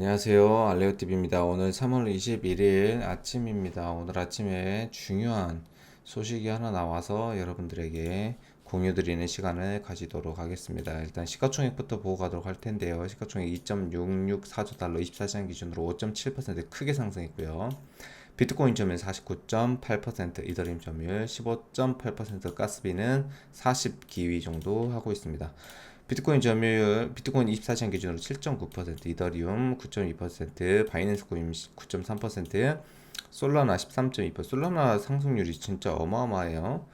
안녕하세요. 알레오TV입니다. 오늘 3월 21일 아침입니다. 오늘 아침에 중요한 소식이 하나 나와서 여러분들에게 공유 드리는 시간을 가지도록 하겠습니다. 일단 시가총액부터 보고 가도록 할 텐데요. 시가총액 2.664조 달러 24시간 기준으로 5.7% 크게 상승했고요. 비트코인 점유율 49.8%, 이더리움 점유율 15.8%, 가스비는 40기위 정도 하고 있습니다. 비트코인 점유율, 비트코인 24시간 기준으로 7.9%, 이더리움 9.2%, 바이낸스 코인 9.3%, 솔라나 13.2%. 솔라나 상승률이 진짜 어마어마해요.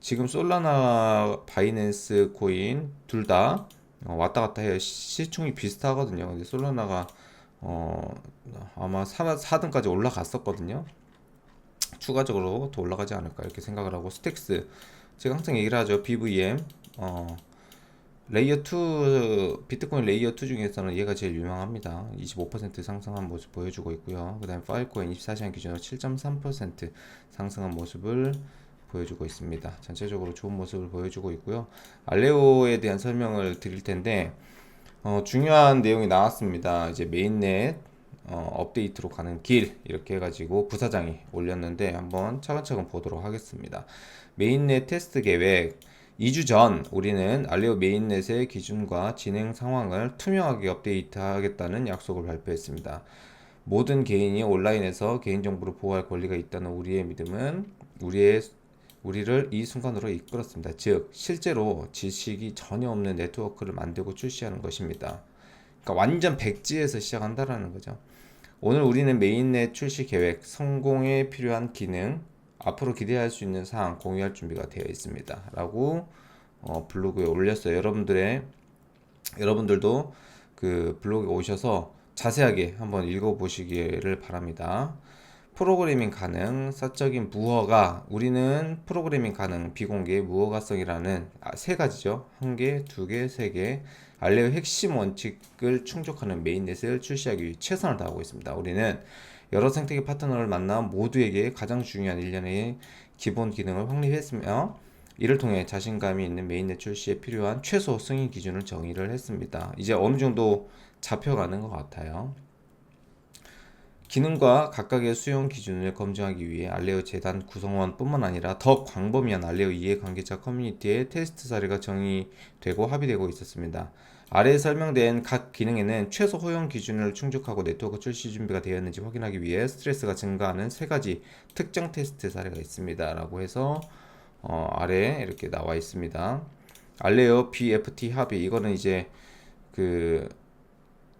지금 솔라나, 바이낸스 코인 둘 다 왔다 갔다 해요. 시총이 비슷하거든요. 근데 솔라나가 어 아마 4, 4등까지 올라갔었거든요. 추가적으로 더 올라가지 않을까 이렇게 생각을 하고 스택스 제가 항상 얘기를 하죠. BVM 어 레이어 2 비트코인 레이어 2 중에서는 얘가 제일 유명합니다. 25% 상승한 모습 보여주고 있고요. 그다음에 파일코인 24시간 기준으로 7.3% 상승한 모습을 보여주고 있습니다. 전체적으로 좋은 모습을 보여주고 있고요. 알레오에 대한 설명을 드릴 텐데 어, 중요한 내용이 나왔습니다. 이제 메인넷 어, 업데이트로 가는 길 이렇게 해가지고 부사장이 올렸는데 한번 차근차근 보도록 하겠습니다. 메인넷 테스트 계획 2주 전 우리는 알레오 메인넷의 기준과 진행 상황을 투명하게 업데이트하겠다는 약속을 발표했습니다. 모든 개인이 온라인에서 개인정보를 보호할 권리가 있다는 우리의 믿음은 우리의 우리를 이 순간으로 이끌었습니다. 즉 실제로 지식이 전혀 없는 네트워크를 만들고 출시하는 것입니다. 그러니까 완전 백지에서 시작한다라는 거죠. 오늘 우리는 메인넷 출시 계획, 성공에 필요한 기능, 앞으로 기대할 수 있는 사항 공유할 준비가 되어 있습니다. 라고 어, 블로그에 올렸어요. 여러분들의 여러분들도 그 블로그에 오셔서 자세하게 한번 읽어보시기를 바랍니다. 프로그래밍 가능, 사적인 무허가, 우리는 프로그래밍 가능, 비공개, 무허가성이라는 아, 세 가지죠. 한 개, 두 개, 세 개. 알레오 핵심 원칙을 충족하는 메인넷을 출시하기 위해 최선을 다하고 있습니다. 우리는 여러 생태계 파트너를 만나 모두에게 가장 중요한 일련의 기본 기능을 확립했으며 이를 통해 자신감이 있는 메인넷 출시에 필요한 최소 승인 기준을 정의를 했습니다. 이제 어느 정도 잡혀가는 것 같아요. 기능과 각각의 수용 기준을 검증하기 위해 알레오 재단 구성원뿐만 아니라 더 광범위한 알레오 이해 관계자 커뮤니티의 테스트 사례가 정의되고 합의되고 있었습니다. 아래에 설명된 각 기능에는 최소 허용 기준을 충족하고 네트워크 출시 준비가 되었는지 확인하기 위해 스트레스가 증가하는 세 가지 특정 테스트 사례가 있습니다. 라고 해서 어, 아래에 이렇게 나와 있습니다. 알레오 BFT 합의 이거는 이제 그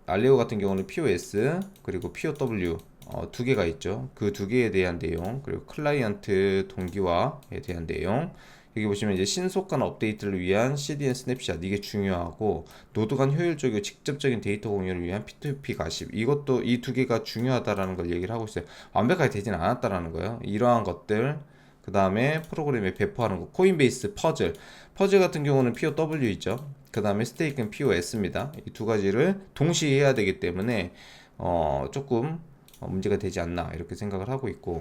알레오 같은 경우는 POS 그리고 POW 어, 두 개가 있죠. 그 두 개에 대한 내용 그리고 클라이언트 동기화에 대한 내용 여기 보시면 이제 신속한 업데이트를 위한 CDN 스냅샷 이게 중요하고 노드 간 효율적이고 직접적인 데이터 공유를 위한 P2P 가십 이것도 이 두 개가 중요하다라는 걸 얘기를 하고 있어요. 완벽하게 되지는 않았다라는 거예요. 이러한 것들 그 다음에 프로그램에 배포하는 거 코인베이스 퍼즐 퍼즐 같은 경우는 POW 있죠. 그 다음에 스테이크는 POS입니다. 이 두 가지를 동시에 해야 되기 때문에 어, 조금 문제가 되지 않나 이렇게 생각을 하고 있고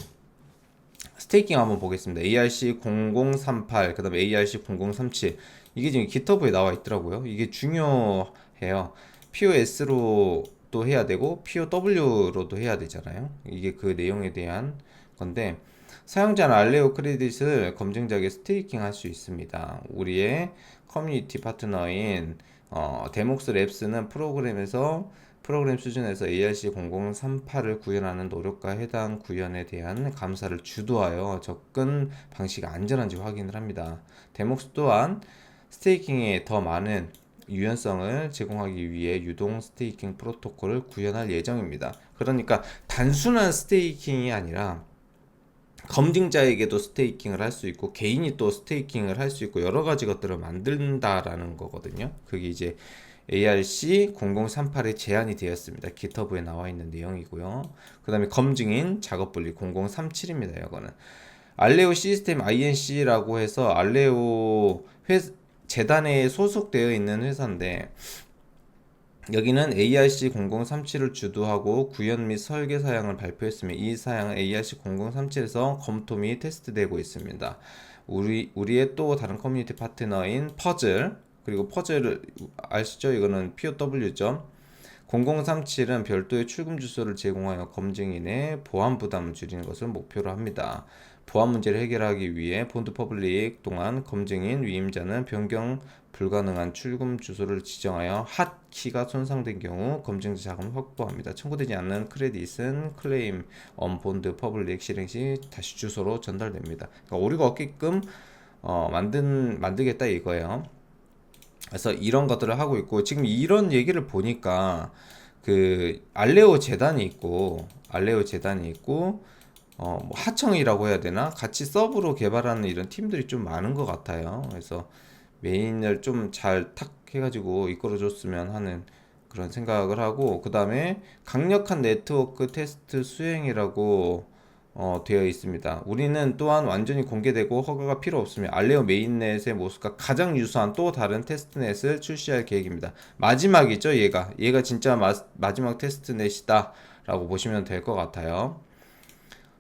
스테이킹 한번 보겠습니다. ARC0038, 그 다음에 ARC0037. 이게 지금 GitHub에 나와 있더라고요. 이게 중요해요. POS로 또 해야 되고, POW로도 해야 되잖아요. 이게 그 내용에 대한 건데, 사용자는 알레오 크레딧을 검증자에게 스테이킹 할 수 있습니다. 우리의 커뮤니티 파트너인 어, 데목스 랩스는 프로그램에서 프로그램 수준에서 ARC0038을 구현하는 노력과 해당 구현에 대한 감사를 주도하여 접근 방식이 안전한지 확인을 합니다. 데목스 또한 스테이킹에 더 많은 유연성을 제공하기 위해 유동 스테이킹 프로토콜을 구현할 예정입니다. 그러니까 단순한 스테이킹이 아니라 검증자에게도 스테이킹을 할 수 있고 개인이 또 스테이킹을 할 수 있고 여러 가지 것들을 만든다라는 거거든요. 그게 이제 ARC 0038에 제한이 되었습니다. GitHub에 나와 있는 내용이고요. 그 다음에 검증인 작업 분리 0037입니다. 이거는 알레오 시스템 INC라고 해서 알레오 회, 재단에 소속되어 있는 회사인데 여기는 ARC0037을 주도하고 구현 및 설계 사양을 발표했으며 이 사양은 ARC0037에서 검토 및 테스트되고 있습니다. 우리 우리의 또 다른 커뮤니티 파트너인 퍼즐 그리고 퍼즐을 아시죠? 이거는 POW죠. 0037은 별도의 출금 주소를 제공하여 검증인의 보안 부담을 줄이는 것을 목표로 합니다. 보안 문제를 해결하기 위해 본드 퍼블릭 동안 검증인 위임자는 변경 불가능한 출금 주소를 지정하여 핫 키가 손상된 경우 검증자 자금을 확보합니다. 청구되지 않는 크레딧은 클레임 언 본드 퍼블릭 실행 시 다시 주소로 전달됩니다. 그러니까 오류가 없게끔 어, 만든 만들겠다 이거예요. 그래서 이런 것들을 하고 있고 지금 이런 얘기를 보니까 그 알레오 재단이 있고 알레오 재단이 있고 어, 뭐 하청이라고 해야 되나? 같이 서브로 개발하는 이런 팀들이 좀 많은 것 같아요. 그래서 메인을 좀 잘 탁 해가지고 이끌어줬으면 하는 그런 생각을 하고, 그 다음에 강력한 네트워크 테스트 수행이라고 어, 되어 있습니다. 우리는 또한 완전히 공개되고 허가가 필요 없으며 알레오 메인넷의 모습과 가장 유사한 또 다른 테스트넷을 출시할 계획입니다. 마지막이죠, 얘가. 얘가 진짜 마, 마지막 테스트넷이다. 라고 보시면 될 것 같아요.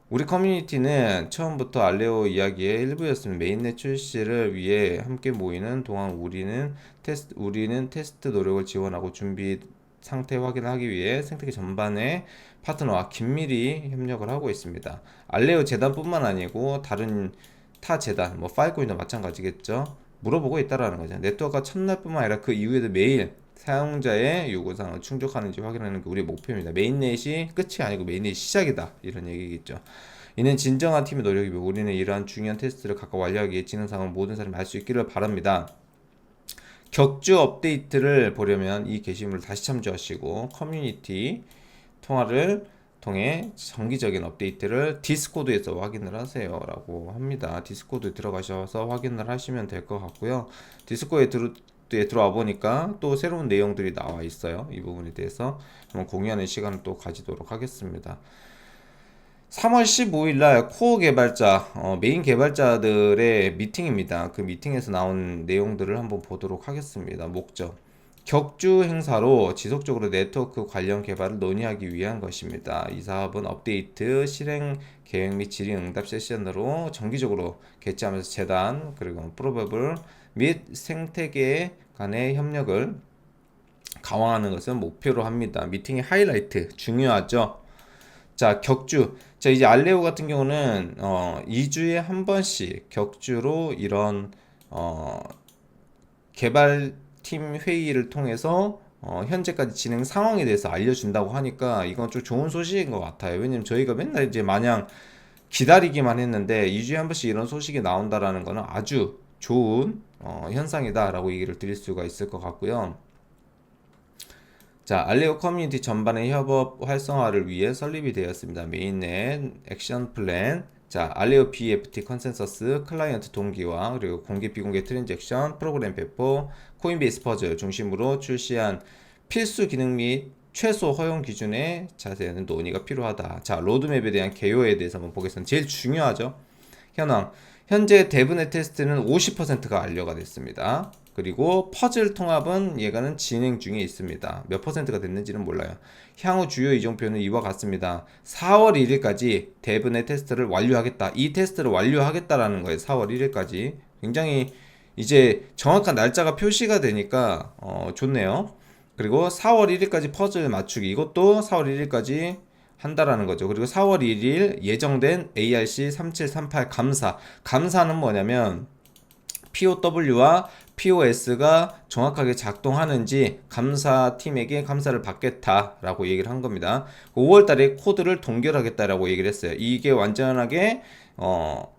우리 커뮤니티는 처음부터 알레오 이야기의 일부였으면 메인넷 출시를 위해 함께 모이는 동안 우리는 테스트 우리는 테스트 노력을 지원하고 준비 상태 확인을 하기 위해 생태계 전반의 파트너와 긴밀히 협력을 하고 있습니다. 알레오 재단뿐만 아니고 다른 타 재단, 뭐 파일코인도 마찬가지겠죠. 물어보고 있다라는 거죠. 네트워크가 첫날뿐만 아니라 그 이후에도 매일 사용자의 요구사항을 충족하는지 확인하는 게 우리 목표입니다. 메인넷이 끝이 아니고 메인넷이 시작이다. 이런 얘기겠죠. 이는 진정한 팀의 노력이며 우리는 이러한 중요한 테스트를 각각 완료하기 위해 진행상을 모든 사람이 알 수 있기를 바랍니다. 격주 업데이트를 보려면 이 게시물을 다시 참조하시고 커뮤니티 통화를 통해 정기적인 업데이트를 디스코드에서 확인을 하세요 라고 합니다 디스코드에 들어가셔서 확인을 하시면 될 것 같고요 디스코드에 들어 에 들어와 보니까 또 새로운 내용들이 나와 있어요. 이 부분에 대해서 한번 공유하는 시간을 또 가지도록 하겠습니다. 3월 15일 날 코어 개발자, 어, 메인 개발자들의 미팅입니다. 그 미팅에서 나온 내용들을 한번 보도록 하겠습니다. 목적. 격주 행사로 지속적으로 네트워크 관련 개발을 논의하기 위한 것입니다. 이 사업은 업데이트, 실행 계획 및 질의 응답 세션으로 정기적으로 개최하면서 재단, 그리고 프로버블 및 생태계 간의 협력을 강화하는 것을 목표로 합니다. 미팅의 하이라이트 중요하죠. 자, 격주. 자, 이제 알레오 같은 경우는 어 2주에 한 번씩 격주로 이런 어 개발팀 회의를 통해서 어, 현재까지 진행 상황에 대해서 알려준다고 하니까 이건 좀 좋은 소식인 것 같아요. 왜냐면 저희가 맨날 이제 마냥 기다리기만 했는데 2주에 한 번씩 이런 소식이 나온다라는 거는 아주 좋은 어, 현상이다라고 얘기를 드릴 수가 있을 것 같고요. 자, 알레오 커뮤니티 전반의 협업 활성화를 위해 설립이 되었습니다. 메인넷, 액션 플랜, 자, 알레오 BFT 컨센서스, 클라이언트 동기화, 그리고 공개 비공개 트랜잭션, 프로그램 배포, 코인베이스 퍼즐 중심으로 출시한 필수 기능 및 최소 허용 기준의 자세한 논의가 필요하다. 자, 로드맵에 대한 개요에 대해서 한번 보겠습니다. 제일 중요하죠. 현황. 현재 대분의 테스트는 50%가 완료가 됐습니다. 그리고 퍼즐 통합은 얘가는 진행 중에 있습니다. 몇 퍼센트가 됐는지는 몰라요. 향후 주요 이정표는 이와 같습니다. 4월 1일까지 대분의 테스트를 완료하겠다. 이 테스트를 완료하겠다라는 거예요. 4월 1일까지. 굉장히 이제 정확한 날짜가 표시가 되니까 어, 좋네요. 그리고 4월 1일까지 퍼즐 맞추기 이것도 4월 1일까지 한다라는 거죠. 그리고 4월 1일 예정된 ARC 3738 감사. 감사는 뭐냐면 POW와 POS가 정확하게 작동하는지 감사팀에게 감사를 받겠다라고 얘기를 한 겁니다. 5월 달에 코드를 동결하겠다라고 얘기를 했어요. 이게 완전하게 어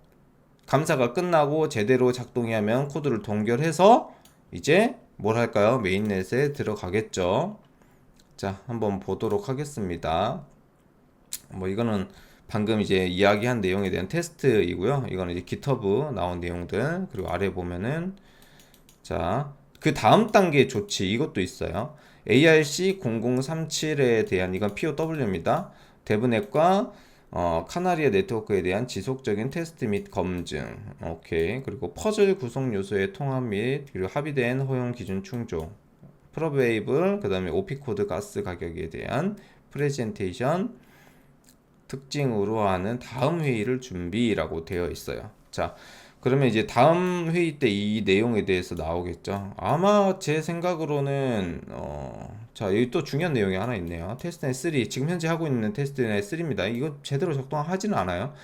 감사가 끝나고 제대로 작동이 하면 코드를 동결해서 이제 뭘 할까요? 메인넷에 들어가겠죠. 자, 한번 보도록 하겠습니다. 뭐 이거는 방금 이제 이야기한 내용에 대한 테스트이고요. 이거는 이제 GitHub 나온 내용들 그리고 아래 보면은 자 그 다음 단계 조치 이것도 있어요. ARC 0037에 대한 이건 POW입니다. 데브넷과 어, 카나리아 네트워크에 대한 지속적인 테스트 및 검증. 오케이. 그리고 퍼즐 구성 요소의 통합 및 그리고 합의된 허용 기준 충족. 프로베이블, 그 다음에 오피 코드 가스 가격에 대한 프레젠테이션, 특징으로 하는 다음 회의를 준비라고 되어 있어요. 자, 그러면 이제 다음 회의 때 이 내용에 대해서 나오겠죠. 아마 제 생각으로는 어, 자, 여기 또 중요한 내용이 하나 있네요. 테스트넷 3. 지금 현재 하고 있는 테스트넷 3입니다. 이거 제대로 작동하지는 않아요.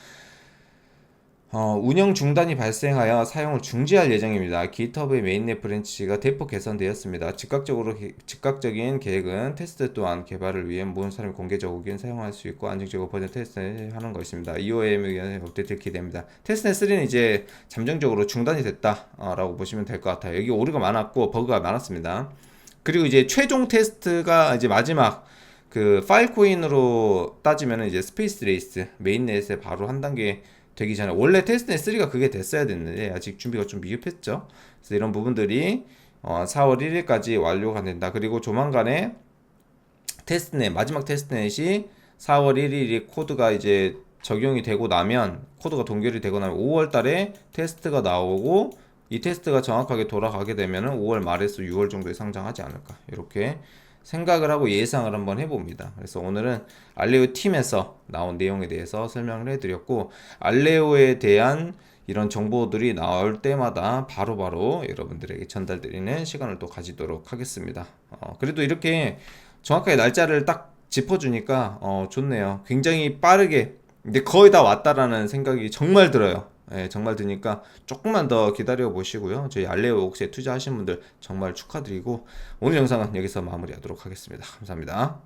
어, 운영 중단이 발생하여 사용을 중지할 예정입니다. GitHub의 메인넷 브랜치가 대폭 개선되었습니다. 즉각적으로 개- 즉각적인 계획은 테스트 또한 개발을 위해 모든 사람이 공개적으로 사용할 수 있고 안정적으로 버전 테스트를 하는 것입니다. EOM 의견 업데이트 기대됩니다. 테스트넷 3는 이제 잠정적으로 중단이 됐다라고 보시면 될 것 같아요. 여기 오류가 많았고 버그가 많았습니다. 그리고 이제 최종 테스트가 이제 마지막 그 파일 코인으로 따지면은 이제 스페이스 레이스 메인넷에 바로 한 단계 되기 전에 원래 테스트넷 3가 그게 됐어야 됐는데 아직 준비가 좀 미흡했죠. 그래서 이런 부분들이 어, 4월 1일까지 완료가 된다. 그리고 조만간에 테스트넷 마지막 테스트넷이 4월 1일이 코드가 이제 적용이 되고 나면 코드가 동결이 되고 나면 5월 달에 테스트가 나오고 이 테스트가 정확하게 돌아가게 되면은 5월 말에서 6월 정도에 상장하지 않을까 이렇게 생각을 하고 예상을 한번 해봅니다. 그래서 오늘은 알레오 팀에서 나온 내용에 대해서 설명을 해드렸고 알레오에 대한 이런 정보들이 나올 때마다 바로 바로 여러분들에게 전달드리는 시간을 또 가지도록 하겠습니다. 어, 그래도 이렇게 정확하게 날짜를 딱 짚어주니까 어, 좋네요. 굉장히 빠르게 근데 거의 다 왔다라는 생각이 정말 들어요. 예, 정말 드니까 조금만 더 기다려 보시고요. 저희 알레오 옥스에 투자하신 분들 정말 축하드리고 오늘 영상은 여기서 마무리하도록 하겠습니다. 감사합니다.